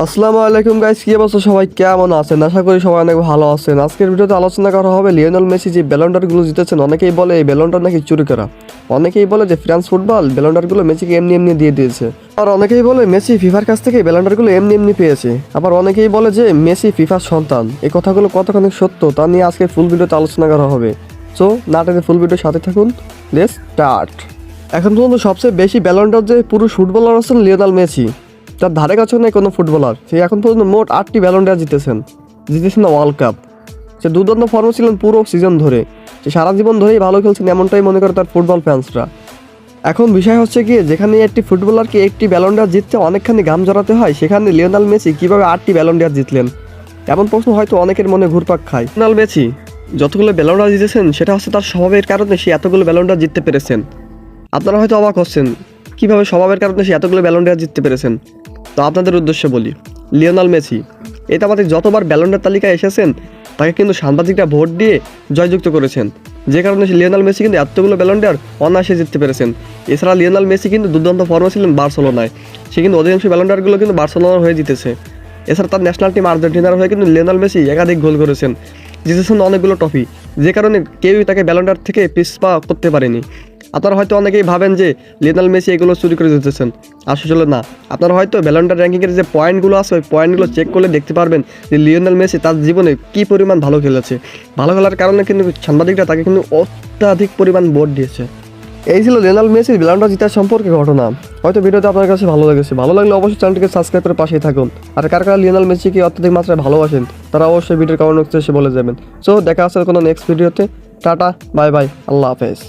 আসসালামু আলাইকুম গাইস কি অবস্থা? সবাই কেমন আছেন? আশা করি সবাই অনেক ভালো আছেন। আজকের ভিডিওতে আলোচনা করা হবে লিওনেল মেসি যে ব্যালন্ডারগুলো জিতেছেন। অনেকেই বলে এই ব্যালন্ডার নাকি চুরি করা। অনেকেই বলে যে ফ্রান্স ফুটবল ব্যালন্ডারগুলো মেসিকে এমনি এমনি দিয়ে দিয়েছে। আর অনেকেই বলে মেসি ফিফার কাছ থেকে ব্যালন্ডারগুলো এমনি এমনি পেয়েছে। আবার অনেকেই বলে যে মেসি ফিফার সন্তান। এই কথাগুলো কতখানি সত্য তা নিয়ে আজকে ফুল ভিডিওতে আলোচনা করা হবে। সো না ফুল ভিডিওর সাথে থাকুন। লেটস স্টার্ট এখন পর্যন্ত সবচেয়ে বেশি ব্যালন্ডার যে পুরো ফুটবলার আছেন লিওনাল মেসি। তার ধারে কাছেও নেই কোনো ফুটবলার, সে এখন পর্যন্ত মোট আটটি ব্যালন্ডার জিতেছেন। জিতেছেন না ওয়ার্ল্ড কাপ সে দুর্দান্ত ফর্ম ছিলেন পুরো সিজন ধরে। সে সারা জীবন ধরেই ভালো খেলছেন এমনটাই মনে করে তার ফুটবল ফ্যান্সরা এখন বিষয় হচ্ছে কি, যেখানে একটি ফুটবলারকে একটি ব্যালন্ডার জিততে অনেকখানি ঘাম জড়াতে হয়, সেখানে লিওনাল মেসি কীভাবে আটটি ব্যালন্ডার জিতলেন? এমন প্রশ্ন হয়তো অনেকের মনে ঘুরপাক খায়। লিওনাল মেসি যতগুলো ব্যালন্ডার জিতেছেন, সেটা হচ্ছে তার স্বভাবের কারণে সে এতগুলো ব্যালন্ডার জিততে পেরেছেন। আপনারা হয়তো অবাক হচ্ছেন, কীভাবে স্বভাবের কারণে সে এতগুলো ব্যালন্ডার জিততে পেরেছেন? তো আপনাদের উদ্দেশ্যে বলি, লিওনাল মেসি এটা আমাদের যতবার ব্যালন্ডার তালিকায় এসেছেন, তাকে কিন্তু সাংবাদিকরা ভোট দিয়ে জয়যুক্ত করেছেন। যে কারণে লিওনাল মেসি কিন্তু এতগুলো ব্যালন্ডার অনায়াসে জিততে পেরেছেন। এছাড়া লিওনাল মেসি কিন্তু দুর্দান্ত ফর্মে ছিলেন বার্সেলোনায়। সে কিন্তু অধিকাংশ ব্যালন্ডারগুলো কিন্তু বার্সেলোনার হয়ে জিতেছে। এছাড়া তার ন্যাশনাল টিম আর্জেন্টিনার হয়ে কিন্তু লিওনাল মেসি একাধিক গোল করেছেন। জিতেছেন অনেকগুলো ট্রফি যে কারণে কেউই তাকে ব্যালন্ডার থেকে পিছপা করতে পারেনি। আপনারা হয়তো অনেকেই ভাবেন যে লিওনাল মেসি এগুলো চুরি করে দিতেছেন। আসলে না। আপনারা হয়তো ব্যালন্ডার র্যাঙ্কিংয়ের যে পয়েন্টগুলো আছে, ওই পয়েন্টগুলো চেক করলে দেখতে পারবেন যে লিওনাল মেসি তার জীবনে কী পরিমাণ ভালো খেলেছে। ভালো খেলার কারণে কিন্তু সাংবাদিকরা তাকে কিন্তু অত্যাধিক পরিমাণ ভোট দিয়েছে। এই ছিল লিওনাল মেসির ব্যালন্ডার জিতার সম্পর্কে ঘটনা। হয়তো ভিডিওটা আপনার কাছে ভালো লেগেছে। ভালো লাগলে অবশ্যই চ্যানেলটিকে সাবস্ক্রাইব করে পাশেই থাকুন। আর কার কারা লিওনাল মেসিকে অত্যাধিক মাত্রায় ভালোবাসেন, তারা অবশ্যই ভিডিওর কমেন্ট বক্সে এসে বলে যাবেন। সো দেখা আসছে কোনো নেক্সট ভিডিওতে টাটা বাই বাই আল্লাহ হাফেজ।